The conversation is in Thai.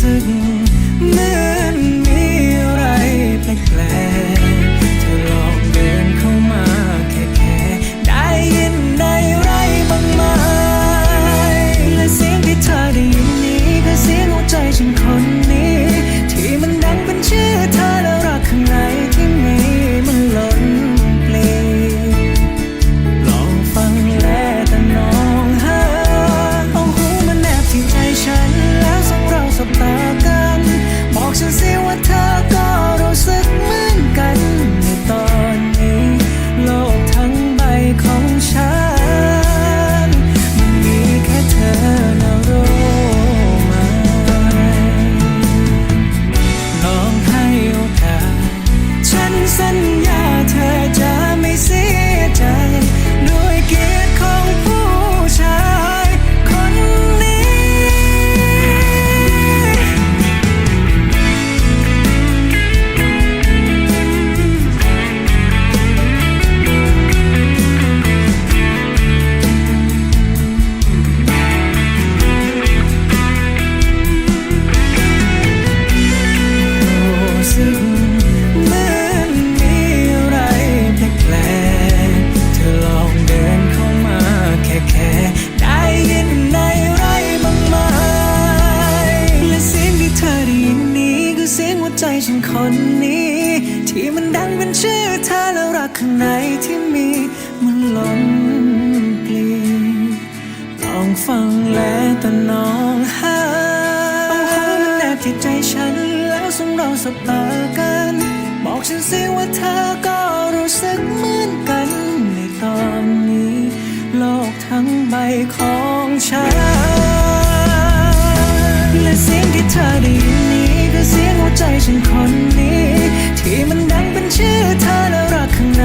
สึกเหมือน ฉันคนนี้ ที่มันดังเป็นชื่อเธอแล้วรักข้างในที่มีมันล้นปลีลองฟังแลแต่นองหาเอาหัวมันแนบที่ใจฉันแล้วสมเราสบตากัน บอกฉันสิว่าเธอก็ เธอแล้วรักข้างใน